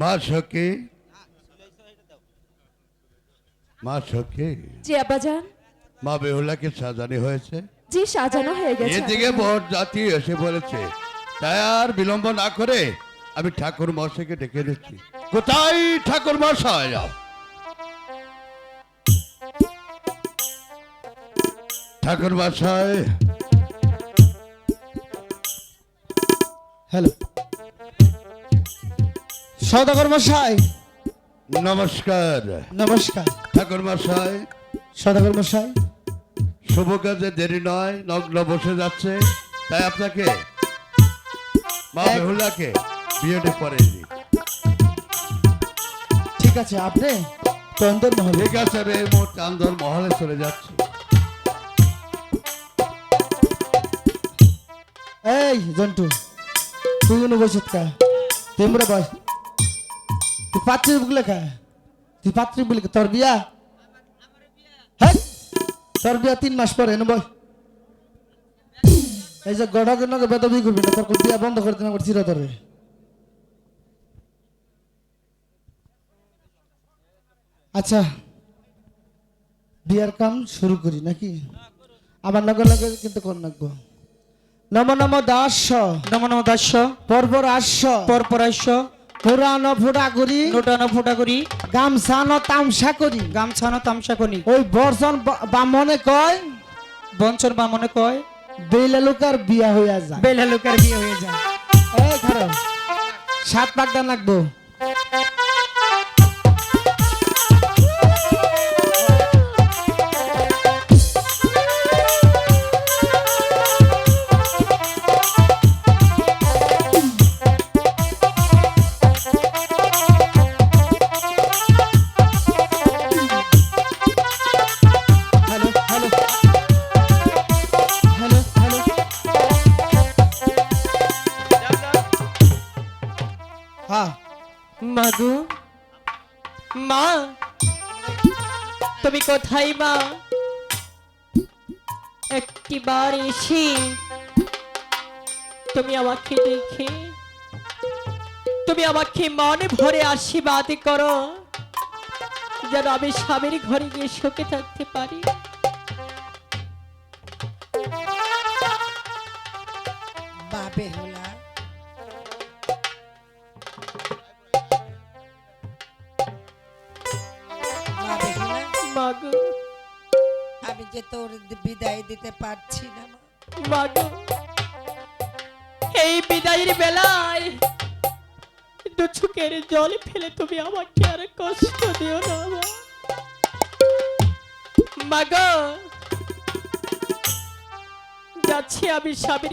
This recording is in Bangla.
মা সখী। মা সখী। জি আব্বাজান। মা বেহুলাকে সাজানি হয়েছে। জি সাজানো হয়ে গেছে। এদিকে বর জাতি এসে বলেছে তাই আর বিলম্ব না করে আমি ঠাকুর মশাইকে ডেকে দিচ্ছি কোথায় ঠাকুর মশাই যাও ঠাকুর মশাই হ্যালো সদাগর মশাই। নমস্কার। নমস্কার। ঠাকুর মশাই। সদাগর মশাই। শুভ কাজে দেরি নয় নগ্ন বসে যাচ্ছে। তাই আপনাকে মা বেহুলাকে বিয়েটা করে দিই। ঠিক আছে আপনি চন্দন মহলে ঠিক আছে আমি এই মুহূর্তে আন্দোলন মহলে চলে যাচ্ছি। এই জন্টু তুই কোনো বসত কা? তুই মোরা বস। তুই পাত্রী বলে কা তুই পাত্রী বলে তোর বিয়া? হ্যাঁ তোর বিয়া তিন মাস পরে এনে বস এই যে গড়াকে নগে বেদবি করবি না তোর বিয়া বন্ধ করে দিন আমার চিরতরে। আচ্ছা বিয়ার কাম শুরু করি নাকি? আমার নগে লগে কিন্তু কোন নাকবো নম নম দাস। নম নম দাস্য পরপর আস। পরপরাস্য পুরানো ফুটা করি নোটানো ফোটা করি। গামছানো তামসা করি। গামছানো তামসা করি। ওই বর্ষণ বামনে কয়? বঞ্চন বামনে কয়। বেলালুকার বিয়া হইয়া যায়। বেলা বিয়া হইয়া যায়। এই খারাপ সাত পাকটা নাকবো হ্যাঁ মা তুমি কোথায় মা? একটিবার এসে তুমি আমাকে দেখে তুমি আমাকে মনে ভরে আশীর্বাদ করো যেন আমি স্বামীর ঘরে গিয়ে সুখে থাকতে পারি। বাবে হোলা। মাগু আমি যে তোর বিদায় দিতে পারছি না। মাগো এই বিদায়ের বেলায় দু চোখের জল ফেলে তুমি আমাকে আর কষ্ট দিও না। মাগো যাচ্ছি আমি স্বামীর